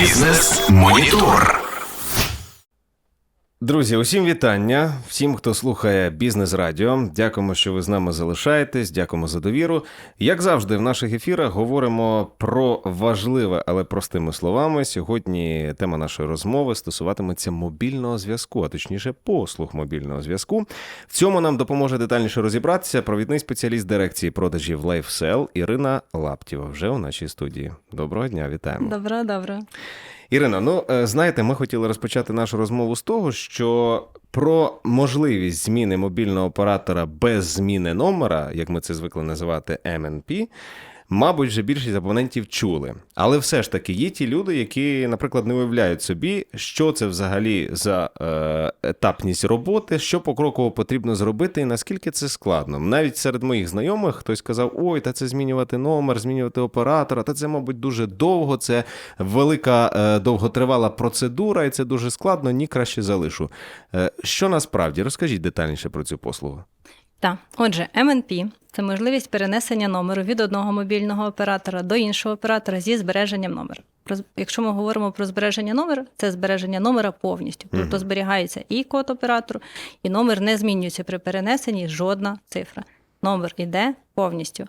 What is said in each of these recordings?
Бізнес Монітор. Друзі, усім вітання. Всім, хто слухає бізнес радіо. Дякуємо, що ви з нами залишаєтесь. Дякуємо за довіру. Як завжди, в наших ефірах говоримо про важливе, але простими словами. Сьогодні тема нашої розмови стосуватиметься мобільного зв'язку, а точніше, послуг мобільного зв'язку. В цьому нам допоможе детальніше розібратися провідний спеціаліст дирекції продажів LifeSell Ірина Лаптєва вже у нашій студії. Доброго дня, вітаємо. Добре, добре. Ірина, ну е, знаєте, ми хотіли розпочати нашу розмову з того, що про можливість зміни мобільного оператора без зміни номера, як ми це звикли називати MNP, Мабуть, вже більшість абонентів чули, але все ж таки є ті люди, які, наприклад, не уявляють собі, що це взагалі за е, етапність роботи, що покроково потрібно зробити, і наскільки це складно. Навіть серед моїх знайомих хтось казав: ой, та це змінювати номер, змінювати оператора, та це, мабуть, дуже довго. Це велика е, довготривала процедура, і це дуже складно. Ні, краще залишу. Е, що насправді розкажіть детальніше про цю послугу. Так, отже, МНП – це можливість перенесення номеру від одного мобільного оператора до іншого оператора зі збереженням номера. Якщо ми говоримо про збереження номера, це збереження номера повністю. Тобто зберігається і код оператору, і номер не змінюється при перенесенні жодна цифра. Номер іде повністю.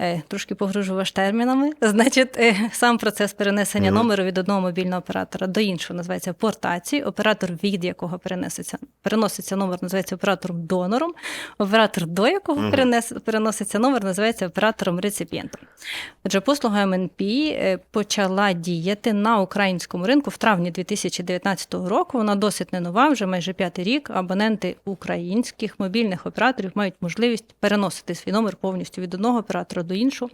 Е, Трошки погружу ваш термінами. Значить, е, сам процес перенесення номеру від одного мобільного оператора до іншого називається портацією. Оператор, від якого переноситься, переноситься номер, називається оператором донором. Оператор, до якого перенес, переноситься номер, називається оператором реципієнтом. Отже, послуга МНП е, почала діяти на українському ринку в травні 2019 року. Вона досить не нова, вже майже п'ятий рік. Абоненти українських мобільних операторів мають можливість переносити свій номер повністю від одного оператора до іншого.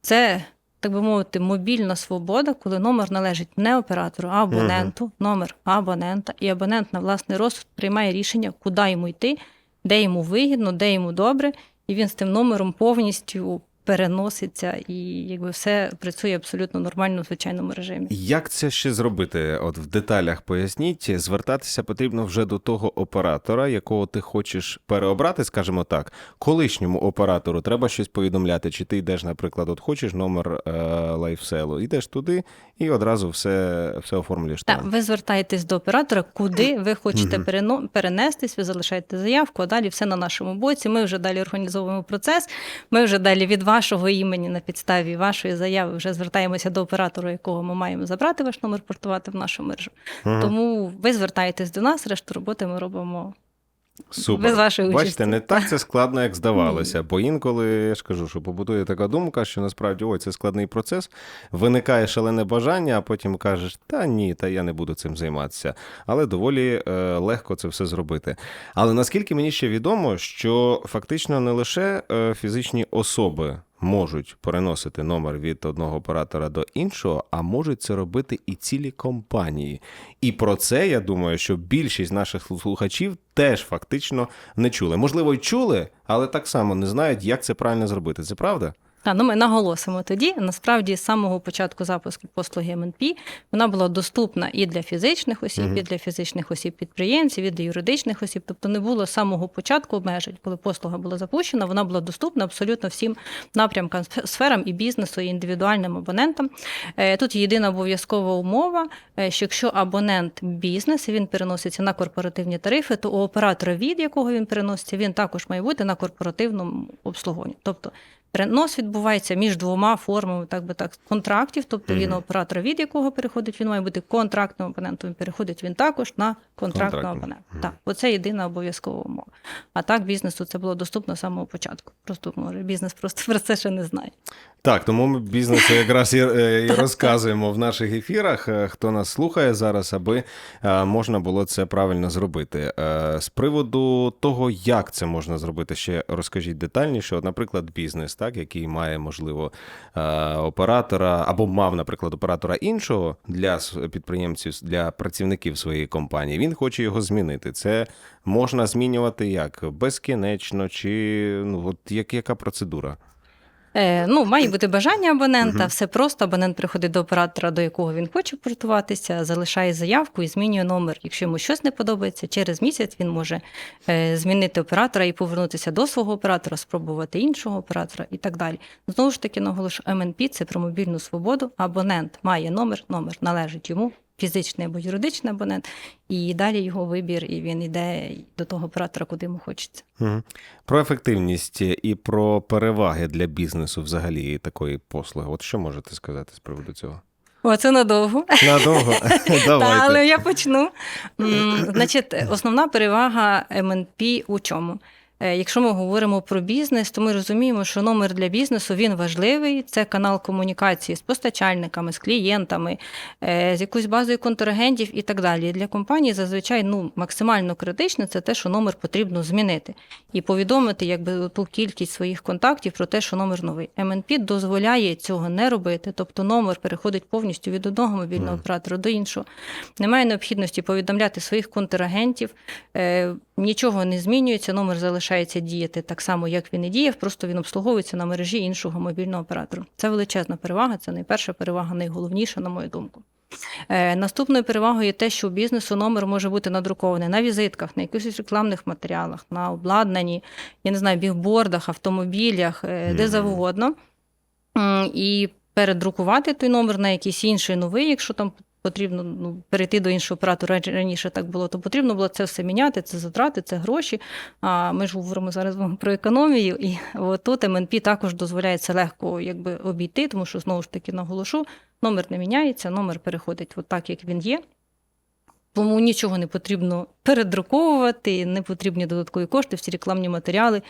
Це, так би мовити, мобільна свобода, коли номер належить не оператору, а абоненту, номер абонента, і абонент на власний розсуд приймає рішення, куди йому йти, де йому вигідно, де йому добре, і він з тим номером повністю переноситься, і якби все працює абсолютно нормально в звичайному режимі. Як це ще зробити? От в деталях поясніть. Звертатися потрібно вже до того оператора, якого ти хочеш переобрати, скажімо так. Колишньому оператору треба щось повідомляти, чи ти йдеш, наприклад, от хочеш номер е, лайфселу, йдеш туди і одразу все, все оформлюєш Так, там. ви звертаєтесь до оператора, куди ви хочете перено- перенестись, ви залишаєте заявку, а далі все на нашому боці. Ми вже далі організовуємо процес. Ми вже далі від вашого імені на підставі вашої заяви вже звертаємося до оператора, якого ми маємо забрати ваш номер, портувати в нашу мережу. Тому ви звертаєтесь до нас, решту роботи ми робимо. Супер. без вашої Бачите, не так це складно, як здавалося. Бо інколи я ж кажу, що побутує така думка, що насправді ой, це складний процес. Виникає шалене бажання, а потім кажеш, та ні, та я не буду цим займатися. Але доволі е, легко це все зробити. Але наскільки мені ще відомо, що фактично не лише е, фізичні особи. Можуть переносити номер від одного оператора до іншого, а можуть це робити і цілі компанії. І про це я думаю, що більшість наших слухачів теж фактично не чули. Можливо, й чули, але так само не знають, як це правильно зробити. Це правда? А, ну ми наголосимо тоді. Насправді, з самого початку запуску послуги МНП вона була доступна і для фізичних осіб, і для фізичних осіб підприємців, і для юридичних осіб. Тобто не було з самого початку обмежень, коли послуга була запущена, вона була доступна абсолютно всім напрямкам, сферам і бізнесу, і індивідуальним абонентам. Е, Тут єдина обов'язкова умова, е, що якщо абонент бізнес він переноситься на корпоративні тарифи, то у оператора, від якого він переноситься, він також має бути на корпоративному обслуговуванні. Тобто Перенос відбувається між двома формами, так би так, контрактів. Тобто він оператора, від якого переходить, він має бути контрактним абонентом. Він переходить він також на контрактного абонента. Так, оце єдина обов'язкова умова. А так бізнесу це було доступно з самого початку. Просто може бізнес просто про це ще не знає. Так, тому ми бізнесу якраз і, е, і розказуємо в наших ефірах, е, хто нас слухає зараз, аби е, можна було це правильно зробити. З приводу того, як це можна зробити, ще розкажіть детальніше. От, наприклад, бізнес, так, який має, можливо, е, оператора або мав, наприклад, оператора іншого для підприємців, для працівників своєї компанії. Він хоче його змінити. Це можна змінювати як безкінечно, чи ну от як яка процедура? Е, ну, має бути бажання абонента, все просто. Абонент приходить до оператора, до якого він хоче портуватися, залишає заявку і змінює номер. Якщо йому щось не подобається, через місяць він може е, змінити оператора і повернутися до свого оператора, спробувати іншого оператора і так далі. Знову ж таки, наголошую, МНП це про мобільну свободу. Абонент має номер, номер належить йому. Фізичний або юридичний абонент, і далі його вибір, і він йде до того оператора, куди йому хочеться. Про ефективність і про переваги для бізнесу взагалі такої послуги. От що можете сказати з приводу цього? О, це надовго. Надовго. Та, Давайте. але я почну. Значить, основна перевага МНП у чому? Е, Якщо ми говоримо про бізнес, то ми розуміємо, що номер для бізнесу він важливий. Це канал комунікації з постачальниками, з клієнтами, е, з якоюсь базою контрагентів і так далі. Для компанії зазвичай ну, максимально критично це те, що номер потрібно змінити і повідомити якби ту кількість своїх контактів про те, що номер новий. МНП дозволяє цього не робити, тобто номер переходить повністю від одного мобільного оператора до іншого. Немає необхідності повідомляти своїх контрагентів. Нічого не змінюється, номер залишається діяти так само, як він і діяв, просто він обслуговується на мережі іншого мобільного оператора. Це величезна перевага, це найперша перевага, найголовніша, на мою думку. Е, наступною перевагою є те, що у бізнесу номер може бути надрукований на візитках, на якихось рекламних матеріалах, на обладнанні, я не знаю, бігбордах, автомобілях, е, де завгодно. І передрукувати той номер на якийсь інший новий, якщо там потрібно ну, перейти до іншого оператора раніше так було, то потрібно було це все міняти, це затрати, це гроші. А ми ж говоримо зараз про економію, і от тут МНП також дозволяє це легко якби, обійти, тому що знову ж таки наголошу, номер не міняється, номер переходить от так, як він є. Тому нічого не потрібно передруковувати, не потрібні додаткові кошти, всі рекламні матеріали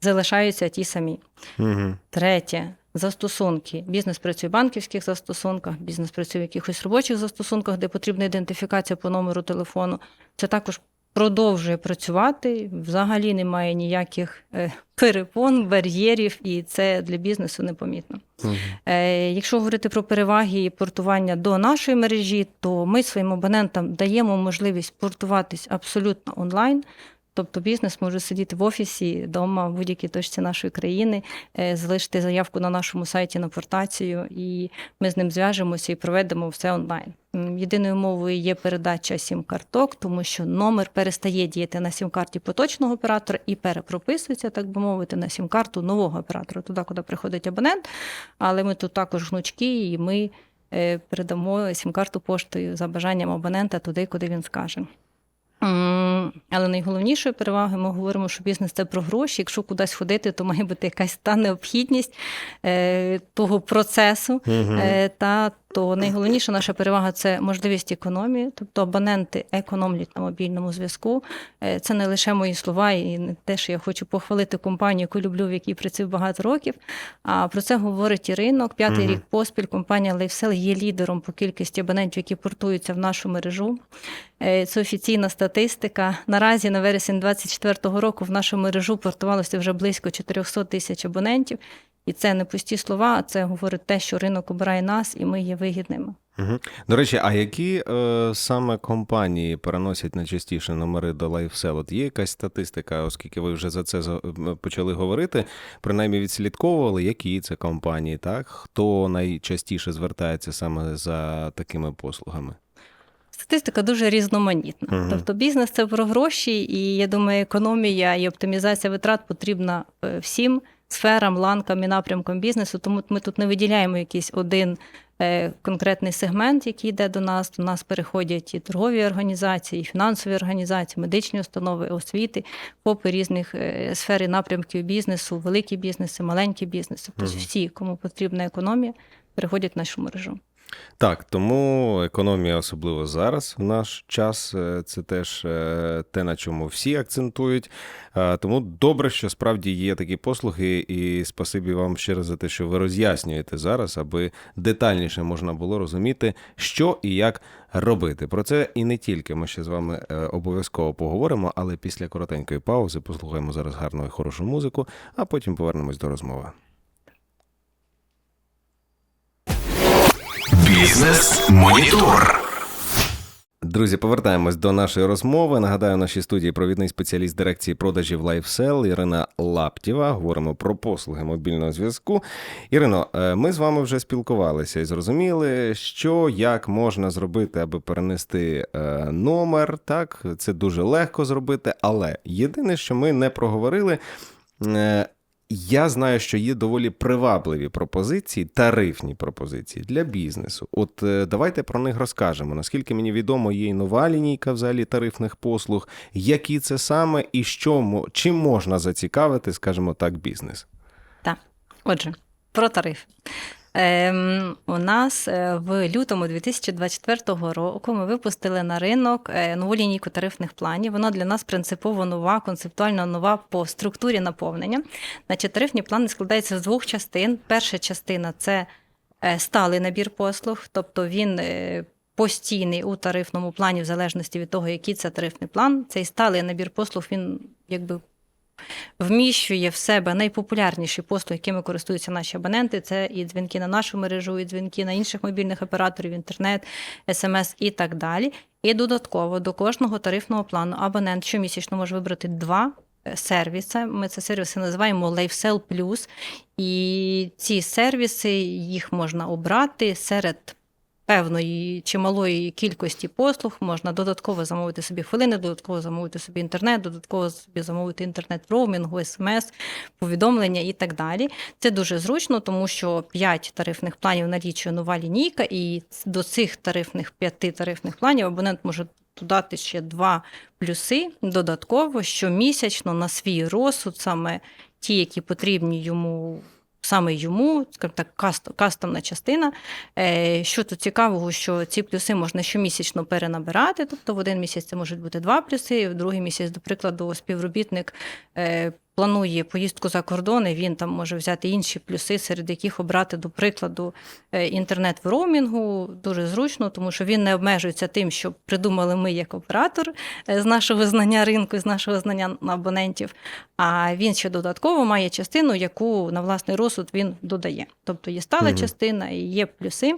залишаються ті самі. Мгм. Третє застосунки. Бізнес працює в банківських застосунках, бізнес працює в якихось робочих застосунках, де потрібна ідентифікація по номеру телефону. Це також продовжує працювати. Взагалі немає ніяких е, перепон, бар'єрів, і це для бізнесу непомітно. Е, Якщо говорити про переваги портування до нашої мережі, то ми своїм абонентам даємо можливість портуватись абсолютно онлайн. Тобто бізнес може сидіти в офісі, вдома, в будь-якій точці нашої країни, е, залишити заявку на нашому сайті на портацію, і ми з ним зв'яжемося і проведемо все онлайн. Єдиною умовою є передача сім-карток, тому що номер перестає діяти на сім-карті поточного оператора і перепрописується, так би мовити, на сім-карту нового оператора, туди, куди приходить абонент. Але ми тут також гнучкі, і ми е, передамо сім-карту поштою за бажанням абонента туди, куди він скаже. Але найголовнішою перевагою ми говоримо, що бізнес це про гроші. Якщо кудись ходити, то має бути якась та необхідність е, того процесу. угу. Е, та то найголовніша наша перевага це можливість економії, тобто абоненти економлять на мобільному зв'язку. Е, Це не лише мої слова, і не те, що я хочу похвалити компанію, яку люблю, в якій працюю багато років. А про це говорить і ринок. П'ятий Мгм. рік поспіль компанія LifeSell є лідером по кількості абонентів, які портуються в нашу мережу. Е, Це офіційна статистика. Наразі на вересень 2024 року в нашу мережу портувалося вже близько 400 тисяч абонентів. І це не пусті слова, а це говорить те, що ринок обирає нас, і ми є вигідними. Мгм. До речі, а які е, саме компанії переносять найчастіше номери до LifeSell? От є якась статистика, оскільки ви вже за це почали говорити, принаймні відслідковували, які це компанії, так? Хто найчастіше звертається саме за такими послугами? Статистика дуже різноманітна. Мгм. Тобто бізнес це про гроші, і я думаю, економія і оптимізація витрат потрібна е, всім сферам, ланкам і напрямкам бізнесу. Тому ми тут не виділяємо якийсь один е, конкретний сегмент, який йде до нас. До нас переходять і торгові організації, і фінансові організації, медичні установи, освіти, попи різних е, сфер і напрямків бізнесу, великі бізнеси, маленькі бізнеси. Тобто всі, кому потрібна економія, переходять в нашу мережу. Так, тому економія, особливо зараз, в наш час, е, це теж е, те, на чому всі акцентують. Е, Тому добре, що справді є такі послуги, і спасибі вам ще раз за те, що ви роз'яснюєте зараз, аби детальніше можна було розуміти, що і як робити. Про це і не тільки ми ще з вами обов'язково поговоримо, але після коротенької паузи послухаємо зараз гарну і хорошу музику, а потім повернемось до розмови. Бізнес Монітор. Друзі, повертаємось до нашої розмови. Нагадаю, в нашій студії провідний спеціаліст дирекції продажів LifeSell Ірина Лаптєва. Говоримо про послуги мобільного зв'язку. Ірино, е, ми з вами вже спілкувалися і зрозуміли, що як можна зробити, аби перенести е, номер. Так, це дуже легко зробити, але єдине, що ми не проговорили. Я знаю, що є доволі привабливі пропозиції, тарифні пропозиції для бізнесу. От е, давайте про них розкажемо. Наскільки мені відомо, є і нова лінійка взагалі тарифних послуг, які це саме і що чим можна зацікавити, скажімо так, бізнес. Так, отже, про тариф. Ем, у нас е, в лютому 2024 року ми випустили на ринок е, нову лінійку тарифних планів. Вона для нас принципово нова, концептуально нова по структурі наповнення. Значить, тарифні плани складаються з двох частин. Перша частина це е, сталий набір послуг, тобто він постійний у тарифному плані, в залежності від того, який це тарифний план. Цей сталий набір послуг він якби вміщує в себе найпопулярніші послуги, якими користуються наші абоненти. Це і дзвінки на нашу мережу, і дзвінки на інших мобільних операторів, інтернет, смс і так далі. І додатково до кожного тарифного плану абонент щомісячно може вибрати два. е, Сервіси, ми це сервіси називаємо LifeSell Plus, і ці сервіси їх можна обрати серед певної чималої кількості послуг. Можна додатково замовити собі хвилини, додатково замовити собі інтернет, додатково собі замовити інтернет роумінгу, смс, повідомлення і так далі. Це дуже зручно, тому що 5 тарифних планів налічує нова лінійка, і до цих тарифних п'яти тарифних планів абонент може додати ще два плюси додатково щомісячно на свій розсуд, саме ті, які потрібні йому. Саме йому, скажімо так, каст- кастомна частина. Е, Що тут цікавого, що ці плюси можна щомісячно перенабирати. Тобто в один місяць це можуть бути два плюси, в другий місяць, до прикладу, співробітник е, планує поїздку за кордон, і він там може взяти інші плюси, серед яких обрати, до прикладу, е, інтернет в роумінгу. Дуже зручно, тому що він не обмежується тим, що придумали ми як оператор е, з нашого знання ринку, з нашого знання абонентів. А він ще додатково має частину, яку на власний розсуд він додає. Тобто є стала Мгм. частина і є плюси.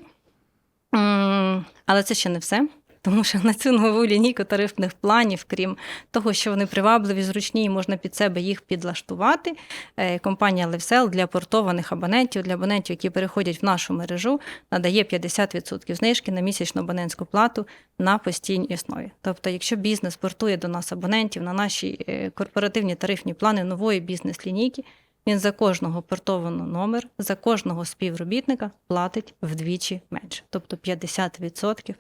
Але це ще не все. Тому що на цю нову лінійку тарифних планів, крім того, що вони привабливі, зручні, і можна під себе їх підлаштувати. е, Компанія LiveSell для портованих абонентів, для абонентів, які переходять в нашу мережу, надає 50% знижки на місячну абонентську плату на постійній основі. Тобто, якщо бізнес портує до нас абонентів на наші е, корпоративні тарифні плани нової бізнес-лінійки, він за кожного портованого номер, за кожного співробітника платить вдвічі менше, тобто 50%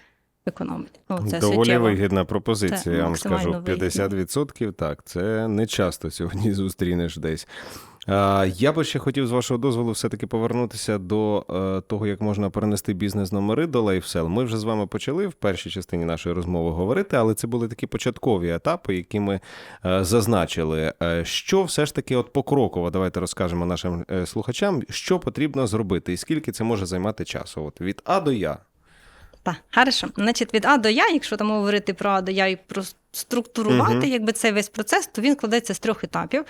економить. Ну, це Доволі суттєво. вигідна пропозиція, Це я вам скажу. вигідно. 50% так, це не часто сьогодні зустрінеш десь. Я би ще хотів з вашого дозволу все-таки повернутися до е, того, як можна перенести бізнес-номери до LifeSell. Ми вже з вами почали в першій частині нашої розмови говорити, але це були такі початкові етапи, які ми е, зазначили. Е, Що все ж таки, от покроково, давайте розкажемо нашим слухачам, що потрібно зробити і скільки це може займати часу. От від А до Я. Так, хорошо. Значить, від А до Я, якщо там говорити про А до Я і про структурувати Мгм. якби цей весь процес, то він складається з трьох етапів.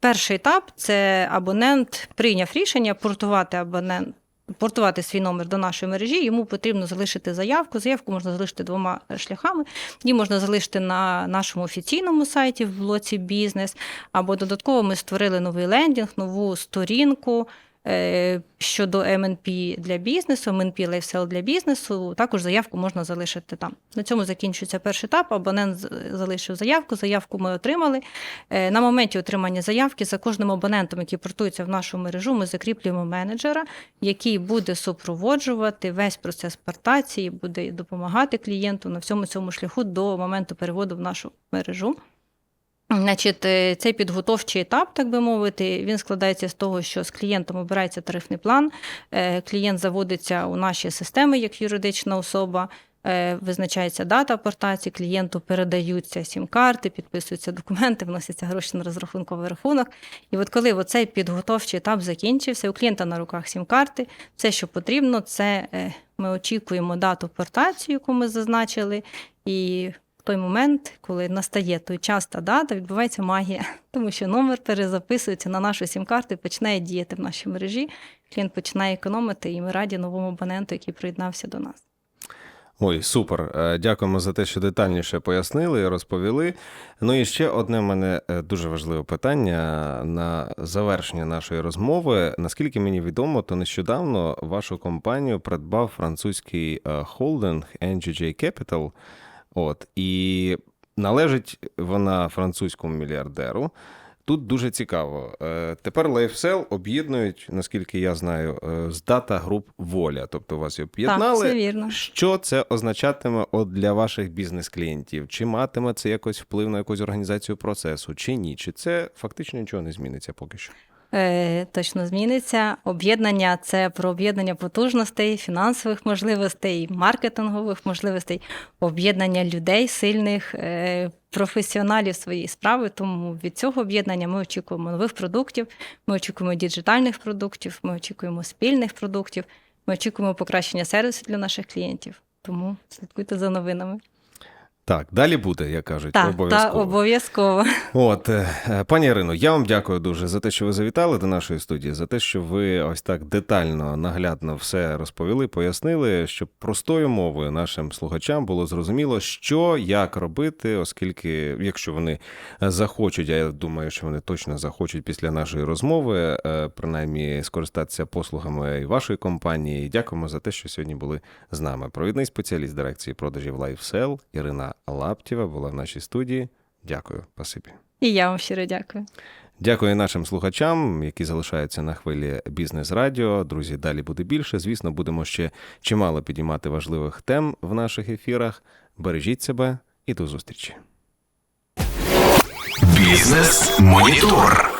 Перший етап це абонент прийняв рішення портувати абонент. Портувати свій номер до нашої мережі, йому потрібно залишити заявку. Заявку можна залишити двома шляхами. Її можна залишити на нашому офіційному сайті в блоці бізнес, або додатково ми створили новий лендінг, нову сторінку щодо МНП для бізнесу, МНП LifeSell для бізнесу. Також заявку можна залишити там. На цьому закінчується перший етап. Абонент залишив заявку. Заявку ми отримали. Е, На моменті отримання заявки за кожним абонентом, який портується в нашу мережу, ми закріплюємо менеджера, який буде супроводжувати весь процес портації, буде допомагати клієнту на всьому цьому шляху до моменту переводу в нашу мережу. Значить, е, цей підготовчий етап, так би мовити, він складається з того, що з клієнтом обирається тарифний план, е, клієнт заводиться у наші системи як юридична особа. е, Визначається дата апортації, клієнту передаються сім-карти, підписуються документи, вносяться гроші на розрахунковий рахунок. І от коли оцей підготовчий етап закінчився, у клієнта на руках сім-карти, все, що потрібно, це ми очікуємо дату апортації, яку ми зазначили, і той момент, коли настає той час та дата, відбувається магія, тому що номер перезаписується на нашу сім-карту і починає діяти в нашій мережі. Клієнт починає економити, і ми раді новому абоненту, який приєднався до нас. Ой, супер. Е, Дякуємо за те, що детальніше пояснили і розповіли. Ну і ще одне в мене е, дуже важливе питання на завершення нашої розмови. Наскільки мені відомо, то нещодавно вашу компанію придбав французький е, холдинг NGJ Capital. От і належить вона французькому мільярдеру. Тут дуже цікаво. Е, Тепер LifeSell об'єднують, наскільки я знаю, е, з Data Group Воля. Тобто вас об'єднали. Так, все вірно. Що це означатиме от для ваших бізнес-клієнтів? Чи матиме це якось вплив на якусь організацію процесу, чи ні? Чи це фактично нічого не зміниться поки що? Е, точно зміниться. Об'єднання це про об'єднання потужностей, фінансових можливостей, маркетингових можливостей, об'єднання людей сильних, е, професіоналів своєї справи. Тому від цього об'єднання ми очікуємо нових продуктів, ми очікуємо діджитальних продуктів, ми очікуємо спільних продуктів, ми очікуємо покращення сервісу для наших клієнтів. Тому слідкуйте за новинами. Так, далі буде, як кажуть, Так, та обов'язково. обов'язково. От, е, пані Ірино, я вам дякую дуже за те, що ви завітали до нашої студії, за те, що ви ось так детально, наглядно все розповіли, пояснили, щоб простою мовою нашим слухачам було зрозуміло, що як робити, оскільки, якщо вони захочуть, а я думаю, що вони точно захочуть після нашої розмови, е, принаймні скористатися послугами і вашої компанії. Дякуємо за те, що сьогодні були з нами. Провідний спеціаліст дирекції продажів LifeSell Ірина Лаптєва була в нашій студії. Дякую, спасибі. І я вам щиро дякую. Дякую нашим слухачам, які залишаються на хвилі бізнес радіо. Друзі, далі буде більше. Звісно, будемо ще чимало підіймати важливих тем в наших ефірах. Бережіть себе і до зустрічі. Бізнес Монітор.